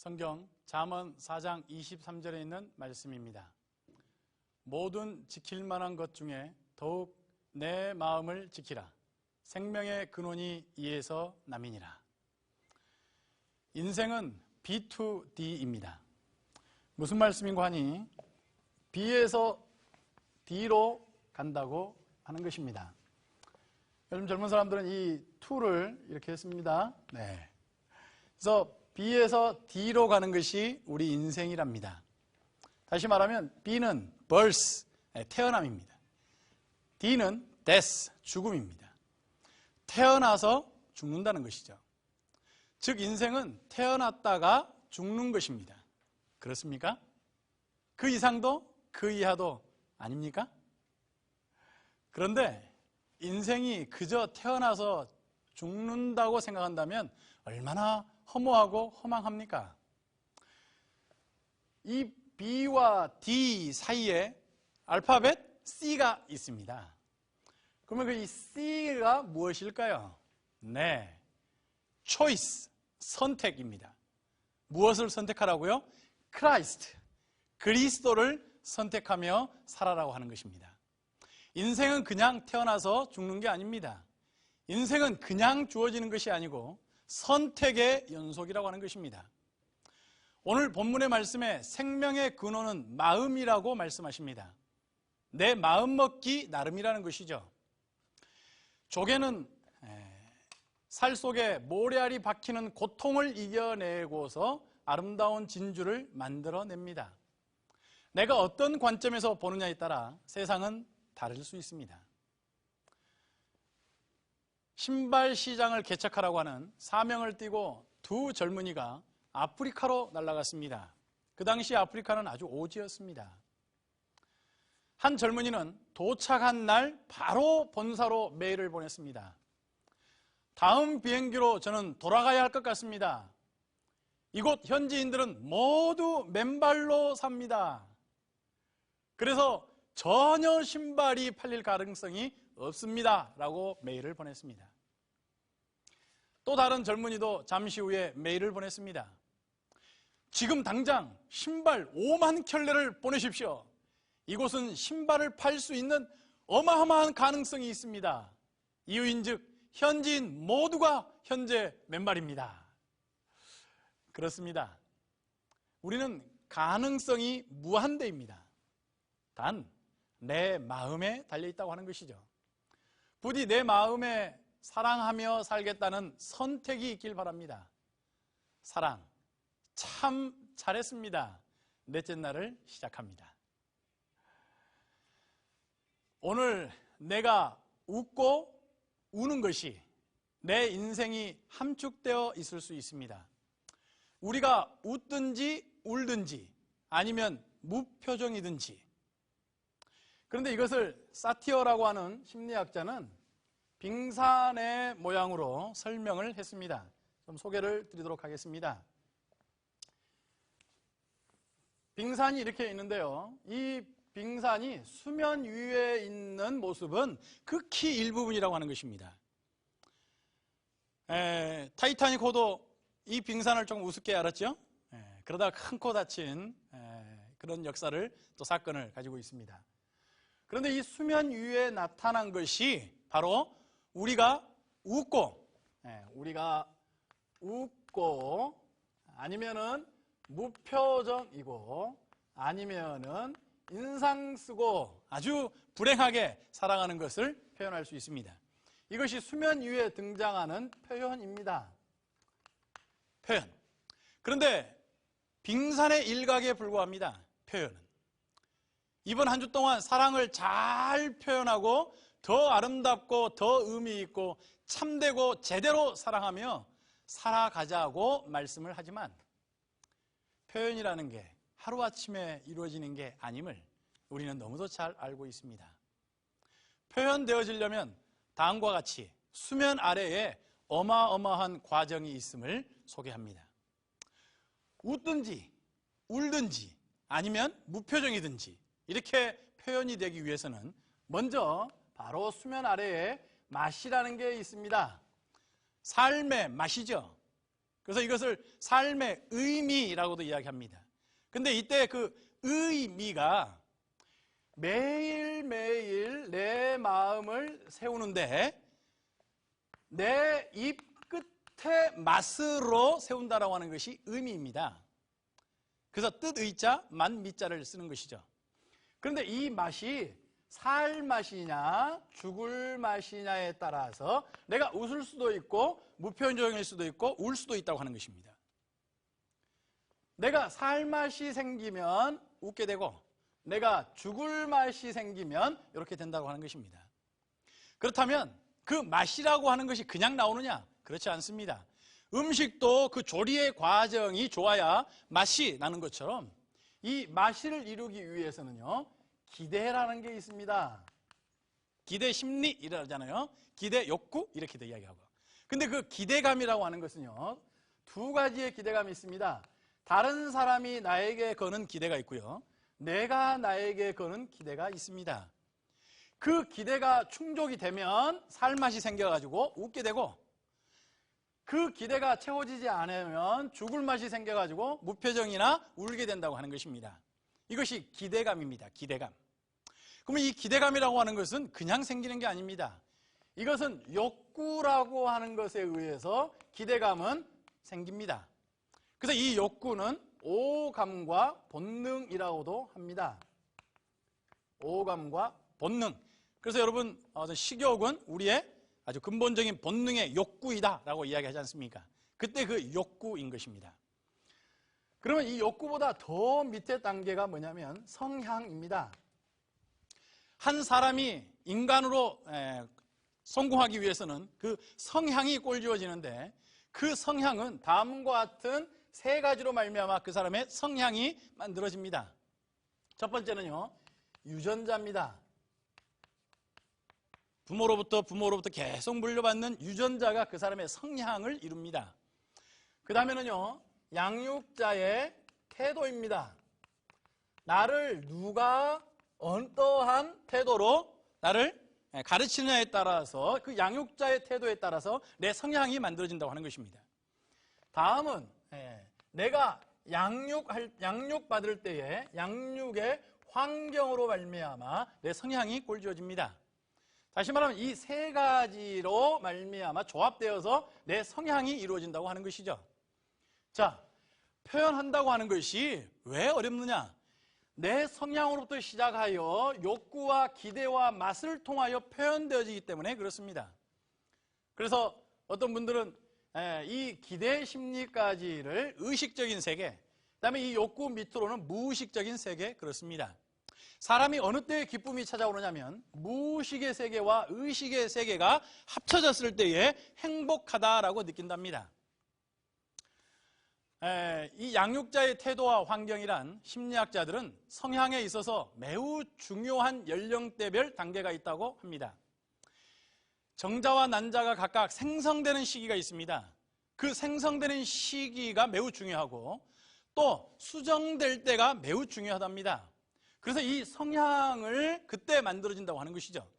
성경 잠언 4장 23절에 있는 말씀입니다. 모든 지킬 만한 것 중에 더욱 내 마음을 지키라. 생명의 근원이 이에서 남이니라. 인생은 B2D입니다. 무슨 말씀인고 하니 B에서 D로 간다고 하는 것입니다. 요즘 젊은 사람들은 이 2를 이렇게 했습니다. 네. 그래서 B에서 D로 가는 것이 우리 인생이랍니다. 다시 말하면 B는 birth, 태어남입니다. D는 death, 죽음입니다. 태어나서 죽는다는 것이죠. 즉 인생은 태어났다가 죽는 것입니다. 그렇습니까? 그 이상도 그 이하도 아닙니까? 그런데 인생이 그저 태어나서 죽는다고 생각한다면 얼마나 허무하고 허망합니까? 이 B와 D 사이에 알파벳 C가 있습니다. 그러면 그 이 C가 무엇일까요? 네. choice, 선택입니다. 무엇을 선택하라고요? 크라이스트, 그리스도를 선택하며 살아라고 하는 것입니다. 인생은 그냥 태어나서 죽는 게 아닙니다. 인생은 그냥 주어지는 것이 아니고 선택의 연속이라고 하는 것입니다. 오늘 본문의 말씀에 생명의 근원은 마음이라고 말씀하십니다. 내 마음 먹기 나름이라는 것이죠. 조개는 살 속에 모래알이 박히는 고통을 이겨내고서 아름다운 진주를 만들어냅니다. 내가 어떤 관점에서 보느냐에 따라 세상은 다를 수 있습니다. 신발 시장을 개척하라고 하는 사명을 띠고 두 젊은이가 아프리카로 날아갔습니다. 그 당시 아프리카는 아주 오지였습니다. 한 젊은이는 도착한 날 바로 본사로 메일을 보냈습니다. 다음 비행기로 저는 돌아가야 할 것 같습니다. 이곳 현지인들은 모두 맨발로 삽니다. 그래서 전혀 신발이 팔릴 가능성이 없습니다. 라고 메일을 보냈습니다. 또 다른 젊은이도 잠시 후에 메일을 보냈습니다. 지금 당장 신발 5만 켤레를 보내십시오. 이곳은 신발을 팔 수 있는 어마어마한 가능성이 있습니다. 이유인즉 현지인 모두가 현재 맨발입니다. 그렇습니다. 우리는 가능성이 무한대입니다. 단 내 마음에 달려 있다고 하는 것이죠. 부디 내 마음에 사랑하며 살겠다는 선택이 있길 바랍니다. 사랑, 참 잘했습니다. 넷째 날을 시작합니다. 오늘 내가 웃고 우는 것이 내 인생이 함축되어 있을 수 있습니다. 우리가 웃든지 울든지 아니면 무표정이든지 그런데 이것을 사티어라고 하는 심리학자는 빙산의 모양으로 설명을 했습니다. 좀 소개를 드리도록 하겠습니다. 빙산이 이렇게 있는데요. 이 빙산이 수면 위에 있는 모습은 극히 일부분이라고 하는 것입니다. 에, 타이타닉 호도 이 빙산을 조금 우습게 알았죠? 에, 그러다 큰코 다친 에, 그런 역사를 또 사건을 가지고 있습니다. 그런데 이 수면 위에 나타난 것이 바로 우리가 웃고, 우리가 웃고, 아니면은 무표정이고, 아니면은 인상 쓰고 아주 불행하게 살아가는 것을 표현할 수 있습니다. 이것이 수면 위에 등장하는 표현입니다. 표현. 그런데 빙산의 일각에 불과합니다. 표현은. 이번 한 주 동안 사랑을 잘 표현하고 더 아름답고 더 의미 있고 참되고 제대로 사랑하며 살아가자고 말씀을 하지만 표현이라는 게 하루아침에 이루어지는 게 아님을 우리는 너무도 잘 알고 있습니다. 표현되어지려면 다음과 같이 수면 아래에 어마어마한 과정이 있음을 소개합니다. 웃든지 울든지 아니면 무표정이든지 이렇게 표현이 되기 위해서는 먼저 바로 수면 아래에 맛이라는 게 있습니다. 삶의 맛이죠. 그 그래서 이것을 삶의 의미라고도 이야기합니다. 근데 이때 그 의미가 매일매일 내 마음을 세우는데 내 입 끝에 맛으로 세운다라고 하는 것이 의미입니다. 그래서 뜻의자, 만미자를 쓰는 것이죠. 그런데 이 맛이 살 맛이냐, 죽을 맛이냐에 따라서 내가 웃을 수도 있고, 무표정일 수도 있고, 울 수도 있다고 하는 것입니다. 내가 살 맛이 생기면 웃게 되고, 내가 죽을 맛이 생기면 이렇게 된다고 하는 것입니다. 그렇다면 그 맛이라고 하는 것이 그냥 나오느냐? 그렇지 않습니다. 음식도 그 조리의 과정이 좋아야 맛이 나는 것처럼 이 맛을 이루기 위해서는요, 기대라는 게 있습니다. 기대 심리 이러잖아요. 기대 욕구 이렇게도 이야기하고. 근데 그 기대감이라고 하는 것은요. 두 가지의 기대감이 있습니다. 다른 사람이 나에게 거는 기대가 있고요. 내가 나에게 거는 기대가 있습니다. 그 기대가 충족이 되면 살맛이 생겨가지고 웃게 되고 그 기대가 채워지지 않으면 죽을 맛이 생겨가지고 무표정이나 울게 된다고 하는 것입니다. 이것이 기대감입니다. 기대감. 그러면 이 기대감이라고 하는 것은 그냥 생기는 게 아닙니다. 이것은 욕구라고 하는 것에 의해서 기대감은 생깁니다. 그래서 이 욕구는 오감과 본능이라고도 합니다. 오감과 본능. 그래서 여러분 어, 식욕은 우리의 아주 근본적인 본능의 욕구이다라고 이야기하지 않습니까? 그때 그 욕구인 것입니다. 그러면 이 욕구보다 더 밑에 단계가 뭐냐면 성향입니다. 한 사람이 인간으로 성공하기 위해서는 그 성향이 꼴지어지는데 그 성향은 다음과 같은 세 가지로 말미암아 그 사람의 성향이 만들어집니다. 첫 번째는요. 유전자입니다. 부모로부터 부모로부터 계속 물려받는 유전자가 그 사람의 성향을 이룹니다. 그 다음에는요, 양육자의 태도입니다. 나를 누가 어떠한 태도로 나를 가르치느냐에 따라서 그 양육자의 태도에 따라서 내 성향이 만들어진다고 하는 것입니다. 다음은 예, 내가 양육할 양육 받을 때에 양육의 환경으로 말미암아 내 성향이 꼴지어집니다. 다시 말하면 이 세 가지로 말미암아 조합되어서 내 성향이 이루어진다고 하는 것이죠. 자, 표현한다고 하는 것이 왜 어렵느냐? 내 성향으로부터 시작하여 욕구와 기대와 맛을 통하여 표현되어지기 때문에 그렇습니다. 그래서 어떤 분들은 이 기대 심리까지를 의식적인 세계, 그 다음에 이 욕구 밑으로는 무의식적인 세계, 그렇습니다. 사람이 어느 때에 기쁨이 찾아오느냐면 무의식의 세계와 의식의 세계가 합쳐졌을 때에 행복하다라고 느낀답니다. 이 양육자의 태도와 환경이란 심리학자들은 성향에 있어서 매우 중요한 연령대별 단계가 있다고 합니다. 정자와 난자가 각각 생성되는 시기가 있습니다. 그 생성되는 시기가 매우 중요하고 또 수정될 때가 매우 중요하답니다. 그래서 이 성향을 그때 만들어진다고 하는 것이죠.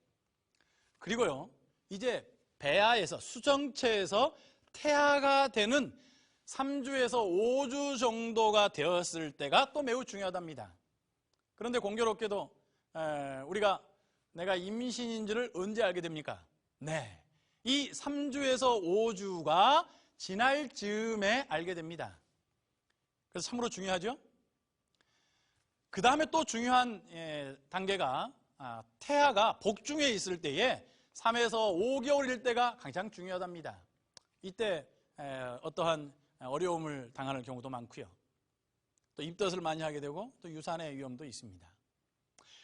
그리고요, 이제 배아에서, 수정체에서 태아가 되는 3주에서 5주 정도가 되었을 때가 또 매우 중요하답니다. 그런데 공교롭게도 우리가 내가 임신인지를 언제 알게 됩니까? 네. 이 3주에서 5주가 지날 즈음에 알게 됩니다. 그래서 참으로 중요하죠? 그 다음에 또 중요한 예, 단계가 아, 태아가 복중에 있을 때에 3에서 5개월일 때가 가장 중요하답니다. 이때 어떠한 어려움을 당하는 경우도 많고요. 또 입덧을 많이 하게 되고 또 유산의 위험도 있습니다.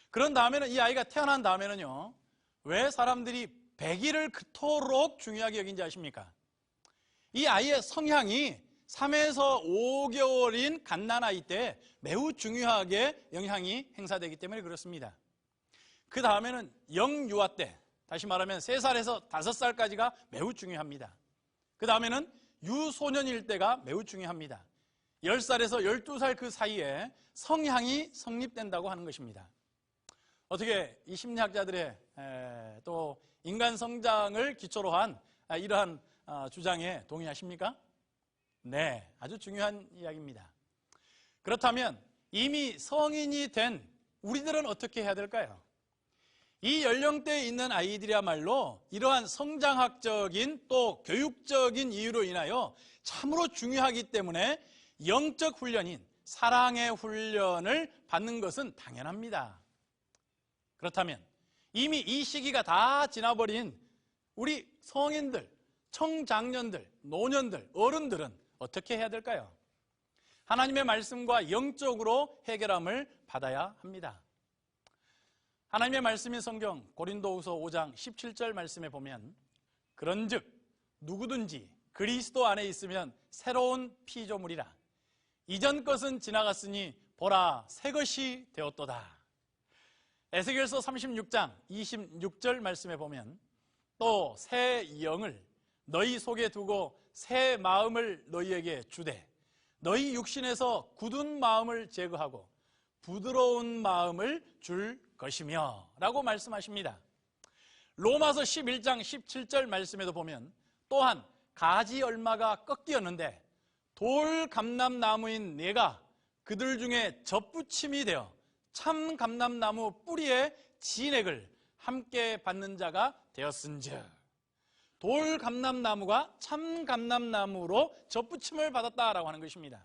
그런 다음에는 이 아이가 태어난 다음에는요. 왜 사람들이 100일을 그토록 중요하게 여긴지 아십니까? 이 아이의 성향이 3에서 5개월인 갓난아이 때 매우 중요하게 영향이 행사되기 때문에 그렇습니다. 그 다음에는 영유아 때, 다시 말하면 3살에서 5살까지가 매우 중요합니다. 그 다음에는 유소년일 때가 매우 중요합니다. 10살에서 12살 그 사이에 성향이 성립된다고 하는 것입니다. 어떻게 이 심리학자들의 또 인간 성장을 기초로 한 이러한 어, 주장에 동의하십니까? 네, 아주 중요한 이야기입니다. 그렇다면 이미 성인이 된 우리들은 어떻게 해야 될까요? 이 연령대에 있는 아이들이야말로 이러한 성장학적인 또 교육적인 이유로 인하여 참으로 중요하기 때문에 영적 훈련인 사랑의 훈련을 받는 것은 당연합니다. 그렇다면 이미 이 시기가 다 지나버린 우리 성인들, 청장년들, 노년들, 어른들은 어떻게 해야 될까요? 하나님의 말씀과 영적으로 해결함을 받아야 합니다. 하나님의 말씀인 성경 고린도후서 5장 17절 말씀에 보면 그런즉 누구든지 그리스도 안에 있으면 새로운 피조물이라 이전 것은 지나갔으니 보라 새 것이 되었도다. 에스겔서 36장 26절 말씀에 보면 또 새 영을 너희 속에 두고 새 마음을 너희에게 주되 너희 육신에서 굳은 마음을 제거하고 부드러운 마음을 줄 것이며 라고 말씀하십니다. 로마서 11장 17절 말씀에도 보면 또한 가지 얼마가 꺾이었는데 돌 감람나무인 내가 그들 중에 접붙임이 되어 참 감람나무 뿌리에 진액을 함께 받는 자가 되었은즉 돌 감람나무가 참 감람나무로 접붙임을 받았다라고 하는 것입니다.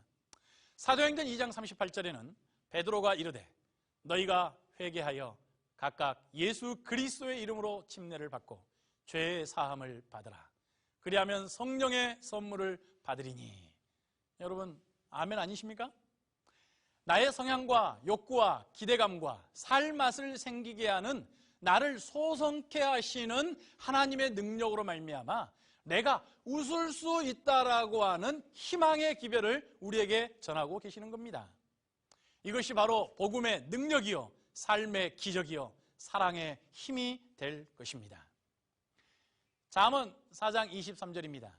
사도행전 2장 38절에는 베드로가 이르되 너희가 회개하여 각각 예수 그리스도의 이름으로 침례를 받고 죄의 사함을 받으라. 그리하면 성령의 선물을 받으리니. 여러분 아멘 아니십니까? 나의 성향과 욕구와 기대감과 살맛을 생기게 하는 나를 소성케 하시는 하나님의 능력으로 말미암아 내가 웃을 수 있다라고 하는 희망의 기별을 우리에게 전하고 계시는 겁니다. 이것이 바로 복음의 능력이요 삶의 기적이요 사랑의 힘이 될 것입니다. 잠언 4장 23절입니다.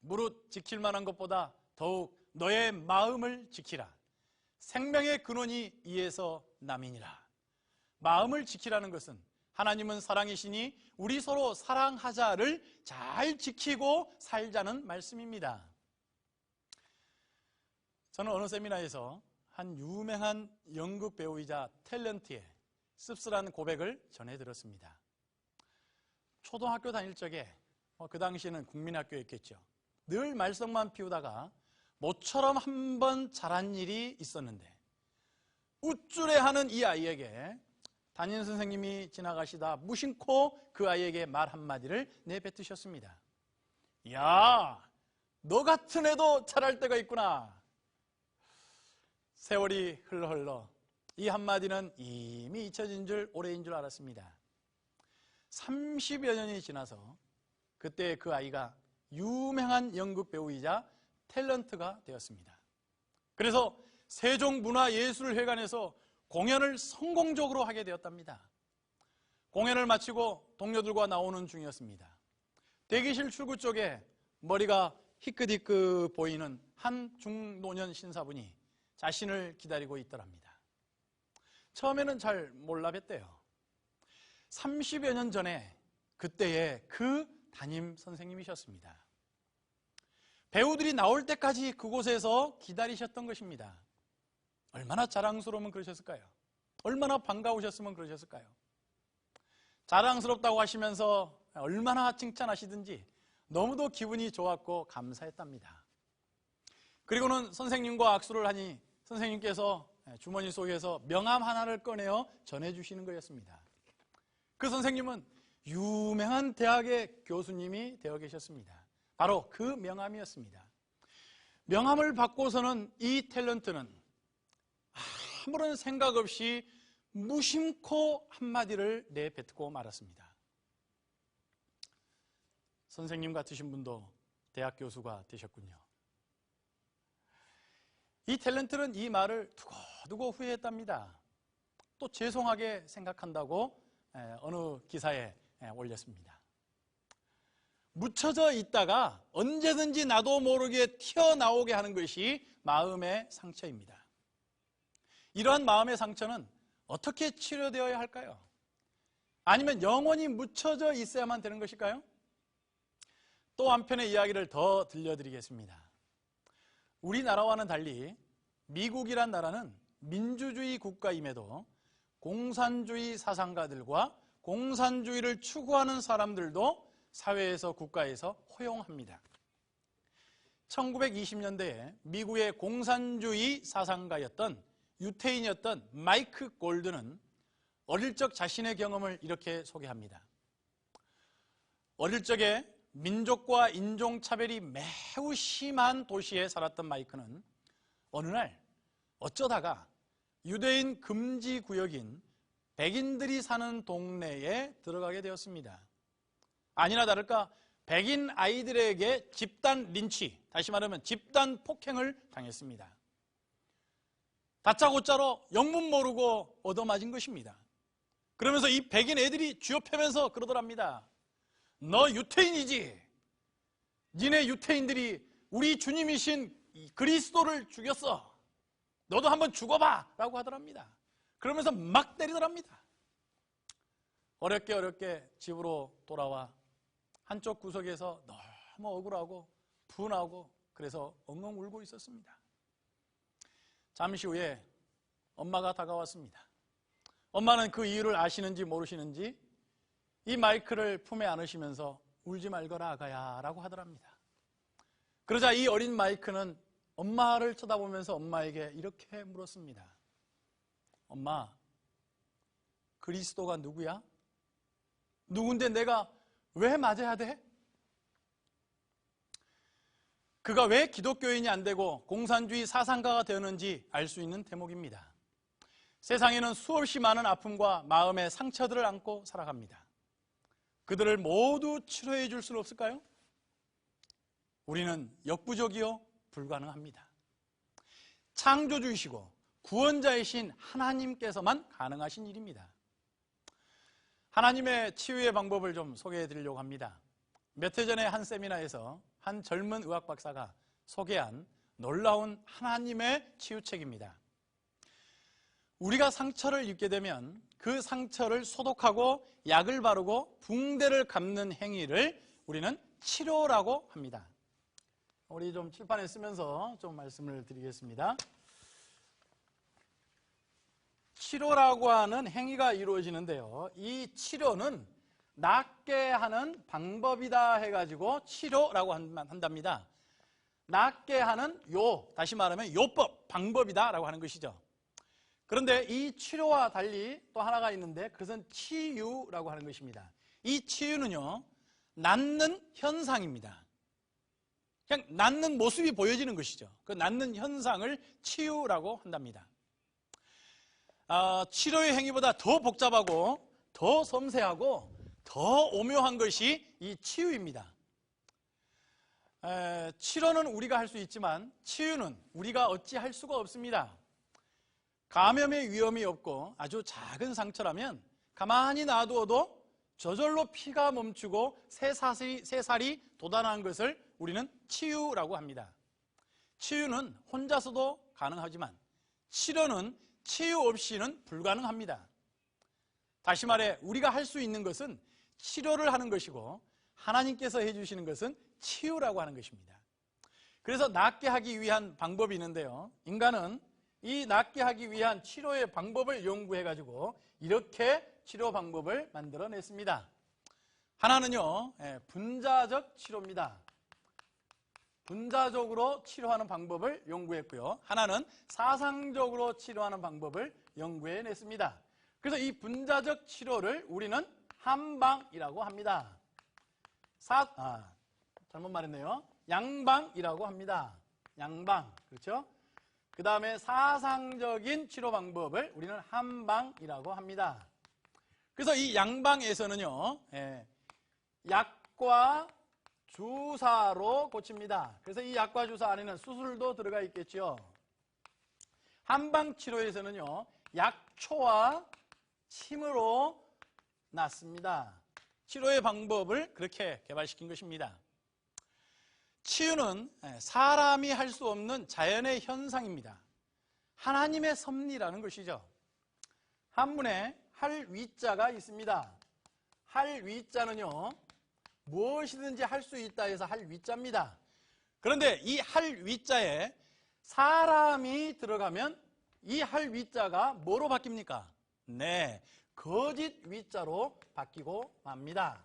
무릇 지킬 만한 것보다 더욱 너의 마음을 지키라. 생명의 근원이 이에서 남이니라. 마음을 지키라는 것은 하나님은 사랑이시니 우리 서로 사랑하자를 잘 지키고 살자는 말씀입니다. 저는 어느 세미나에서 한 유명한 연극 배우이자 탤런트의 씁쓸한 고백을 전해 들었습니다. 초등학교 다닐 적에 뭐그 당시에는 국민학교였겠죠. 늘 말썽만 피우다가 모처럼 한 번 잘한 일이 있었는데 우쭐해하는 이 아이에게 담임 선생님이 지나가시다 무심코 그 아이에게 말 한마디를 내뱉으셨습니다. 야, 너 같은 애도 잘할 때가 있구나. 세월이 흘러 흘러 이 한마디는 이미 잊혀진 줄 오래인 줄 알았습니다. 30여 년이 지나서 그때 그 아이가 유명한 연극 배우이자 탤런트가 되었습니다. 그래서 세종문화예술회관에서 공연을 성공적으로 하게 되었답니다. 공연을 마치고 동료들과 나오는 중이었습니다. 대기실 출구 쪽에 머리가 희끗희끗 보이는 한 중노년 신사분이 자신을 기다리고 있더랍니다. 처음에는 잘 몰라 뵀대요. 30여 년 전에 그때의 그 담임 선생님이셨습니다. 배우들이 나올 때까지 그곳에서 기다리셨던 것입니다. 얼마나 자랑스러우면 그러셨을까요? 얼마나 반가우셨으면 그러셨을까요? 자랑스럽다고 하시면서 얼마나 칭찬하시든지 너무도 기분이 좋았고 감사했답니다. 그리고는 선생님과 악수를 하니 선생님께서 주머니 속에서 명함 하나를 꺼내어 전해주시는 거였습니다. 그 선생님은 유명한 대학의 교수님이 되어 계셨습니다. 바로 그 명함이었습니다. 명함을 받고서는 이 탤런트는 아무런 생각 없이 무심코 한마디를 내뱉고 말았습니다. 선생님 같으신 분도 대학 교수가 되셨군요. 이 탤런트는 이 말을 두고두고 후회했답니다. 또 죄송하게 생각한다고 어느 기사에 올렸습니다. 묻혀져 있다가 언제든지 나도 모르게 튀어나오게 하는 것이 마음의 상처입니다. 이러한 마음의 상처는 어떻게 치료되어야 할까요? 아니면 영원히 묻혀져 있어야만 되는 것일까요? 또 한편의 이야기를 더 들려드리겠습니다. 우리나라와는 달리 미국이란 나라는 민주주의 국가임에도 공산주의 사상가들과 공산주의를 추구하는 사람들도 사회에서 국가에서 허용합니다. 1920년대에 미국의 공산주의 사상가였던 유태인이었던 마이크 골드는 어릴 적 자신의 경험을 이렇게 소개합니다. 어릴 적에 민족과 인종차별이 매우 심한 도시에 살았던 마이크는 어느 날 어쩌다가 유대인 금지 구역인 백인들이 사는 동네에 들어가게 되었습니다. 아니나 다를까 백인 아이들에게 집단 린치, 다시 말하면 집단 폭행을 당했습니다. 다짜고짜로 영문 모르고 얻어맞은 것입니다. 그러면서 이 백인 애들이 쥐어펴면서 그러더랍니다. 너 유태인이지? 니네 유태인들이 우리 주님이신 그리스도를 죽였어. 너도 한번 죽어봐! 라고 하더랍니다. 그러면서 막 때리더랍니다. 어렵게 어렵게 집으로 돌아와 한쪽 구석에서 너무 억울하고 분하고 그래서 엉엉 울고 있었습니다. 잠시 후에 엄마가 다가왔습니다. 엄마는 그 이유를 아시는지 모르시는지 이 마이크를 품에 안으시면서 울지 말거라 아가야 라고 하더랍니다. 그러자 이 어린 마이크는 엄마를 쳐다보면서 엄마에게 이렇게 물었습니다. 엄마, 그리스도가 누구야? 누군데 내가 왜 맞아야 돼? 그가 왜 기독교인이 안 되고 공산주의 사상가가 되었는지 알 수 있는 대목입니다. 세상에는 수없이 많은 아픔과 마음의 상처들을 안고 살아갑니다. 그들을 모두 치료해 줄 수는 없을까요? 우리는 역부족이요 불가능합니다. 창조주이시고 구원자이신 하나님께서만 가능하신 일입니다. 하나님의 치유의 방법을 좀 소개해 드리려고 합니다. 몇 해 전에 한 세미나에서 한 젊은 의학 박사가 소개한 놀라운 하나님의 치유책입니다. 우리가 상처를 입게 되면 그 상처를 소독하고 약을 바르고 붕대를 감는 행위를 우리는 치료라고 합니다. 우리 좀 칠판에 쓰면서 좀 말씀을 드리겠습니다. 치료라고 하는 행위가 이루어지는데요. 이 치료는 낫게 하는 방법이다 해가지고 치료라고 한답니다. 낫게 하는 요, 다시 말하면 요법, 방법이다 라고 하는 것이죠. 그런데 이 치료와 달리 또 하나가 있는데 그것은 치유라고 하는 것입니다. 이 치유는요, 낫는 현상입니다. 그냥 낫는 모습이 보여지는 것이죠. 그 낫는 현상을 치유라고 한답니다. 어, 치료의 행위보다 더 복잡하고 더 섬세하고 더 오묘한 것이 이 치유입니다. 에, 치료는 우리가 할 수 있지만 치유는 우리가 어찌 할 수가 없습니다. 감염의 위험이 없고 아주 작은 상처라면 가만히 놔두어도 저절로 피가 멈추고 새살이, 새살이 돋아나는 것을 우리는 치유라고 합니다. 치유는 혼자서도 가능하지만 치료는 치유 없이는 불가능합니다. 다시 말해 우리가 할 수 있는 것은 치료를 하는 것이고 하나님께서 해주시는 것은 치유라고 하는 것입니다. 그래서 낫게 하기 위한 방법이 있는데요. 인간은 이 낫게 하기 위한 치료의 방법을 연구해 가지고 이렇게 치료 방법을 만들어냈습니다. 하나는요, 예, 분자적 치료입니다. 분자적으로 치료하는 방법을 연구했고요. 하나는 사상적으로 치료하는 방법을 연구해냈습니다. 그래서 이 분자적 치료를 우리는 한방이라고 합니다. 사, 아, 잘못 말했네요. 양방이라고 합니다. 양방. 그렇죠? 그 다음에 사상적인 치료 방법을 우리는 한방이라고 합니다. 그래서 이 양방에서는요, 예, 약과 주사로 고칩니다. 그래서 이 약과 주사 안에는 수술도 들어가 있겠죠. 한방 치료에서는요, 약초와 침으로 낫습니다. 치료의 방법을 그렇게 개발시킨 것입니다. 치유는 사람이 할 수 없는 자연의 현상입니다. 하나님의 섭리라는 것이죠. 한문에 할 위자가 있습니다. 할 위자는요, 무엇이든지 할 수 있다 해서 할 위자입니다. 그런데 이 할 위자에 사람이 들어가면 이 할 위자가 뭐로 바뀝니까? 네, 거짓 위자로 바뀌고 맙니다.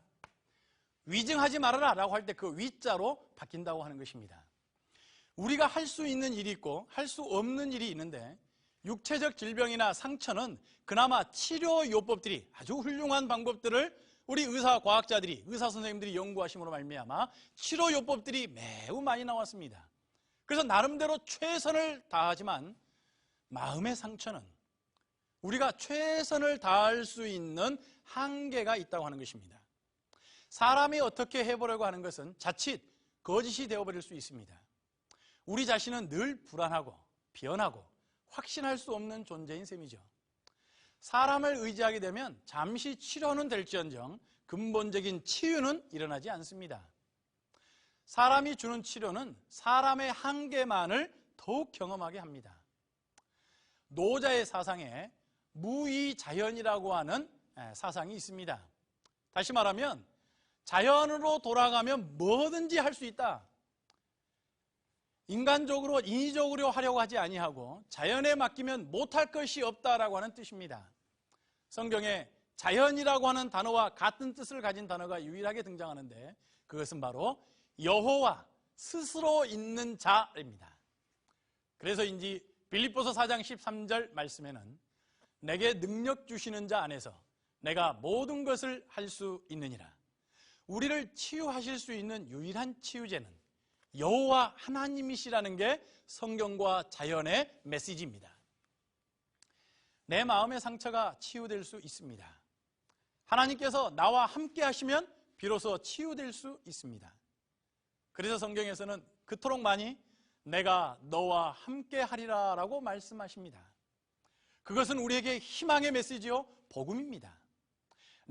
위증하지 말아라 라고 할 때 그 위자로 바뀐다고 하는 것입니다. 우리가 할 수 있는 일이 있고 할 수 없는 일이 있는데 육체적 질병이나 상처는 그나마 치료 요법들이 아주 훌륭한 방법들을 우리 의사 과학자들이 의사 선생님들이 연구하심으로 말미암아 치료 요법들이 매우 많이 나왔습니다. 그래서 나름대로 최선을 다하지만 마음의 상처는 우리가 최선을 다할 수 있는 한계가 있다고 하는 것입니다. 사람이 어떻게 해보려고 하는 것은 자칫 거짓이 되어버릴 수 있습니다. 우리 자신은 늘 불안하고 변하고 확신할 수 없는 존재인 셈이죠. 사람을 의지하게 되면 잠시 치료는 될지언정 근본적인 치유는 일어나지 않습니다. 사람이 주는 치료는 사람의 한계만을 더욱 경험하게 합니다. 노자의 사상에 무의자연이라고 하는 사상이 있습니다. 다시 말하면 자연으로 돌아가면 뭐든지 할 수 있다. 인간적으로 인위적으로 하려고 하지 아니하고 자연에 맡기면 못할 것이 없다라고 하는 뜻입니다. 성경에 자연이라고 하는 단어와 같은 뜻을 가진 단어가 유일하게 등장하는데 그것은 바로 여호와 스스로 있는 자입니다. 그래서인지 빌립보서 4장 13절 말씀에는 내게 능력 주시는 자 안에서 내가 모든 것을 할 수 있느니라. 우리를 치유하실 수 있는 유일한 치유제는 여호와 하나님이시라는 게 성경과 자연의 메시지입니다. 내 마음의 상처가 치유될 수 있습니다. 하나님께서 나와 함께 하시면 비로소 치유될 수 있습니다. 그래서 성경에서는 그토록 많이 내가 너와 함께 하리라 라고 말씀하십니다. 그것은 우리에게 희망의 메시지요, 복음입니다.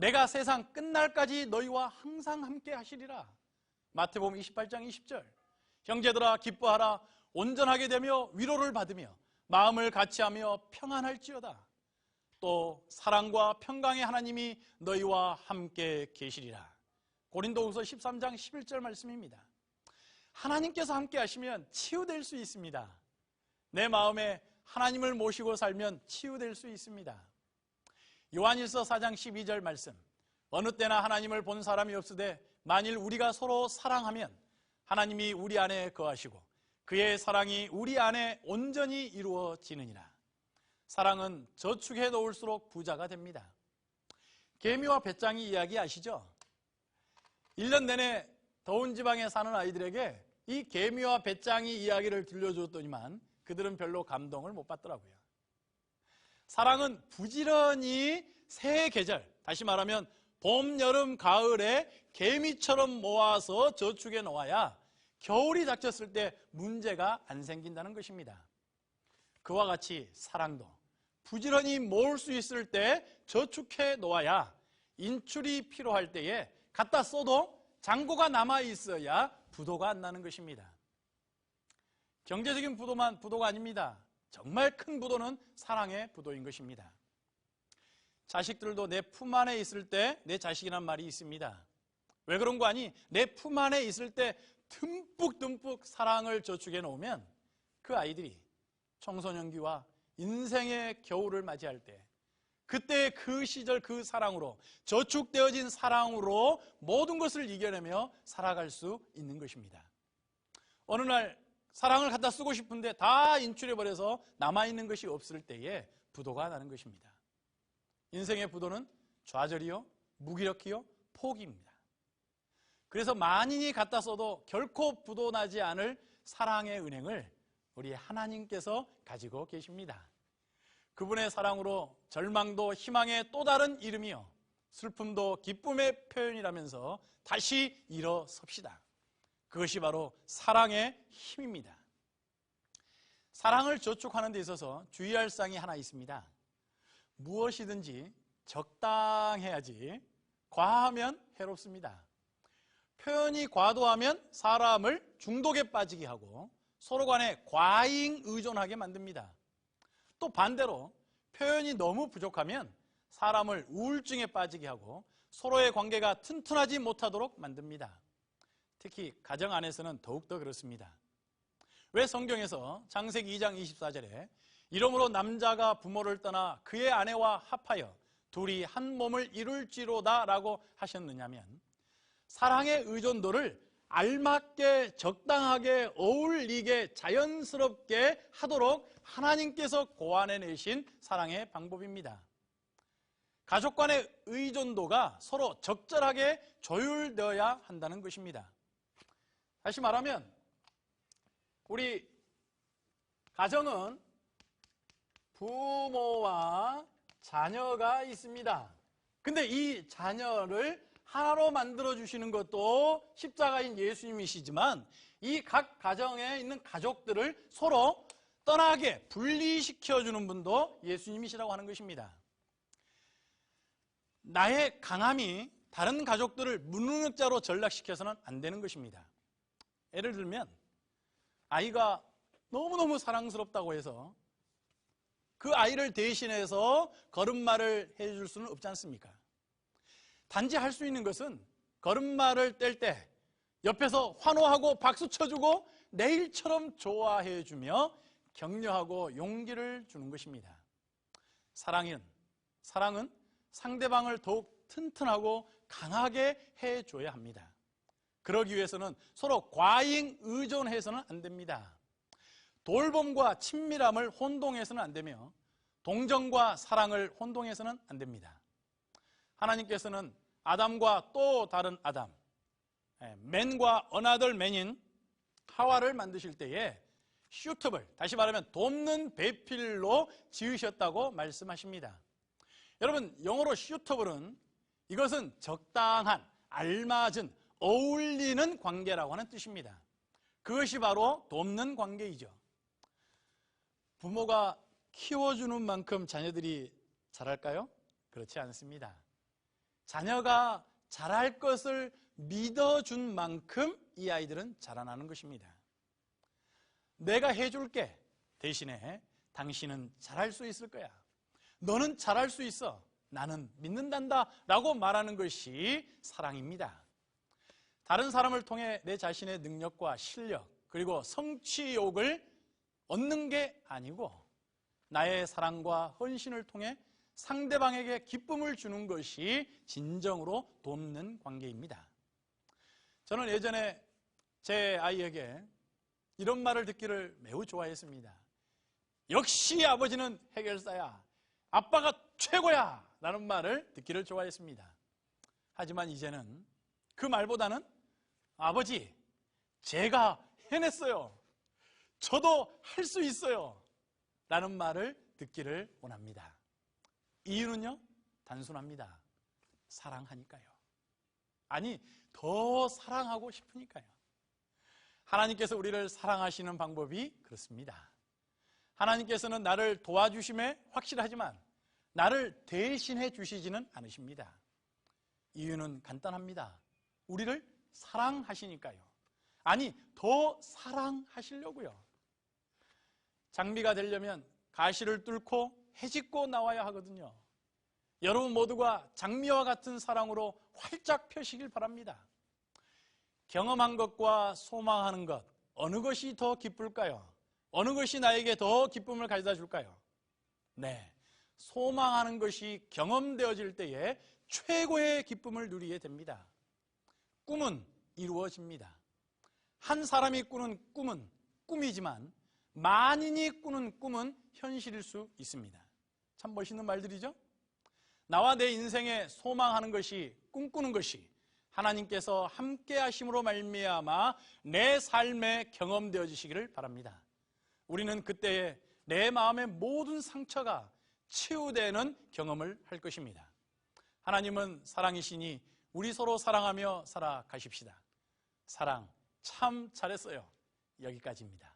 내가 세상 끝날까지 너희와 항상 함께 하시리라. 마태복음 28장 20절. 형제들아 기뻐하라 온전하게 되며 위로를 받으며 마음을 같이 하며 평안할지어다. 또 사랑과 평강의 하나님이 너희와 함께 계시리라. 고린도후서 13장 11절 말씀입니다. 하나님께서 함께 하시면 치유될 수 있습니다. 내 마음에 하나님을 모시고 살면 치유될 수 있습니다. 요한일서 4장 12절 말씀. 어느 때나 하나님을 본 사람이 없으되 만일 우리가 서로 사랑하면 하나님이 우리 안에 거하시고 그의 사랑이 우리 안에 온전히 이루어지느니라. 사랑은 저축해 놓을수록 부자가 됩니다. 개미와 배짱이 이야기 아시죠? 1년 내내 더운 지방에 사는 아이들에게 이 개미와 배짱이 이야기를 들려줬더니만 그들은 별로 감동을 못 받더라고요. 사랑은 부지런히 새 계절, 다시 말하면 봄, 여름, 가을에 개미처럼 모아서 저축해 놓아야 겨울이 닥쳤을 때 문제가 안 생긴다는 것입니다. 그와 같이 사랑도 부지런히 모을 수 있을 때 저축해 놓아야 인출이 필요할 때에 갖다 써도 잔고가 남아 있어야 부도가 안 나는 것입니다. 경제적인 부도만 부도가 아닙니다. 정말 큰 부도는 사랑의 부도인 것입니다. 자식들도 내 품 안에 있을 때 내 자식이란 말이 있습니다. 왜 그런 거 아니? 내 품 안에 있을 때 듬뿍듬뿍 사랑을 저축해 놓으면 그 아이들이 청소년기와 인생의 겨울을 맞이할 때 그때 그 시절 그 사랑으로 저축되어진 사랑으로 모든 것을 이겨내며 살아갈 수 있는 것입니다. 어느 날 사랑을 갖다 쓰고 싶은데 다 인출해버려서 남아있는 것이 없을 때에 부도가 나는 것입니다. 인생의 부도는 좌절이요, 무기력이요, 포기입니다. 그래서 만인이 갖다 써도 결코 부도 나지 않을 사랑의 은행을 우리 하나님께서 가지고 계십니다. 그분의 사랑으로 절망도 희망의 또 다른 이름이요. 슬픔도 기쁨의 표현이라면서 다시 일어섭시다. 그것이 바로 사랑의 힘입니다. 사랑을 저축하는 데 있어서 주의할 사항이 하나 있습니다. 무엇이든지 적당해야지 과하면 해롭습니다. 표현이 과도하면 사람을 중독에 빠지게 하고 서로 간에 과잉 의존하게 만듭니다. 또 반대로 표현이 너무 부족하면 사람을 우울증에 빠지게 하고 서로의 관계가 튼튼하지 못하도록 만듭니다. 특히 가정 안에서는 더욱더 그렇습니다. 왜 성경에서 창세기 2장 24절에 이러므로 남자가 부모를 떠나 그의 아내와 합하여 둘이 한 몸을 이룰지로다 라고 하셨느냐면 사랑의 의존도를 알맞게 적당하게 어울리게 자연스럽게 하도록 하나님께서 고안해 내신 사랑의 방법입니다. 가족 간의 의존도가 서로 적절하게 조율되어야 한다는 것입니다. 다시 말하면 우리 가정은 부모와 자녀가 있습니다. 근데 이 자녀를 하나로 만들어 주시는 것도 십자가인 예수님이시지만 이 각 가정에 있는 가족들을 서로 떠나게 분리시켜 주는 분도 예수님이시라고 하는 것입니다. 나의 강함이 다른 가족들을 무능력자로 전락시켜서는 안 되는 것입니다. 예를 들면 아이가 너무너무 사랑스럽다고 해서 그 아이를 대신해서 걸음마를 해줄 수는 없지 않습니까? 단지 할 수 있는 것은 걸음마를 뗄 때 옆에서 환호하고 박수 쳐주고 내일처럼 좋아해주며 격려하고 용기를 주는 것입니다. 사랑은, 사랑은 상대방을 더욱 튼튼하고 강하게 해줘야 합니다. 그러기 위해서는 서로 과잉 의존해서는 안 됩니다. 돌봄과 친밀함을 혼동해서는 안 되며 동정과 사랑을 혼동해서는 안 됩니다. 하나님께서는 아담과 또 다른 아담, 예, 맨과 어나들 맨인 하와를 만드실 때에 슈터블, 다시 말하면 돕는 배필로 지으셨다고 말씀하십니다. 여러분, 영어로 슈터블은 이것은 적당한, 알맞은, 어울리는 관계라고 하는 뜻입니다. 그것이 바로 돕는 관계이죠. 부모가 키워주는 만큼 자녀들이 잘할까요? 그렇지 않습니다. 자녀가 잘할 것을 믿어준 만큼 이 아이들은 자라나는 것입니다. 내가 해줄게. 대신에 당신은 잘할 수 있을 거야. 너는 잘할 수 있어. 나는 믿는단다. 라고 말하는 것이 사랑입니다. 다른 사람을 통해 내 자신의 능력과 실력, 그리고 성취욕을 얻는 게 아니고 나의 사랑과 헌신을 통해 상대방에게 기쁨을 주는 것이 진정으로 돕는 관계입니다. 저는 예전에 제 아이에게 이런 말을 듣기를 매우 좋아했습니다. 역시 아버지는 해결사야. 아빠가 최고야. 라는 말을 듣기를 좋아했습니다. 하지만 이제는 그 말보다는 아버지, 제가 해냈어요. 저도 할 수 있어요. 라는 말을 듣기를 원합니다. 이유는요? 단순합니다. 사랑하니까요. 아니, 더 사랑하고 싶으니까요. 하나님께서 우리를 사랑하시는 방법이 그렇습니다. 하나님께서는 나를 도와주심에 확실하지만 나를 대신해 주시지는 않으십니다. 이유는 간단합니다. 우리를 사랑하시니까요. 아니, 더 사랑하시려고요. 장미가 되려면 가시를 뚫고 해짓고 나와야 하거든요. 여러분 모두가 장미와 같은 사랑으로 활짝 펴시길 바랍니다. 경험한 것과 소망하는 것, 어느 것이 더 기쁠까요? 어느 것이 나에게 더 기쁨을 가져다 줄까요? 네. 소망하는 것이 경험되어질 때에 최고의 기쁨을 누리게 됩니다. 꿈은 이루어집니다. 한 사람이 꾸는 꿈은 꿈이지만 만인이 꾸는 꿈은 현실일 수 있습니다. 참 멋있는 말들이죠? 나와 내 인생에 소망하는 것이 꿈꾸는 것이 하나님께서 함께 하심으로 말미암아 내 삶에 경험되어지시기를 바랍니다. 우리는 그때에 내 마음의 모든 상처가 치유되는 경험을 할 것입니다. 하나님은 사랑이시니 우리 서로 사랑하며 살아가십시다. 사랑 참 잘했어요. 여기까지입니다.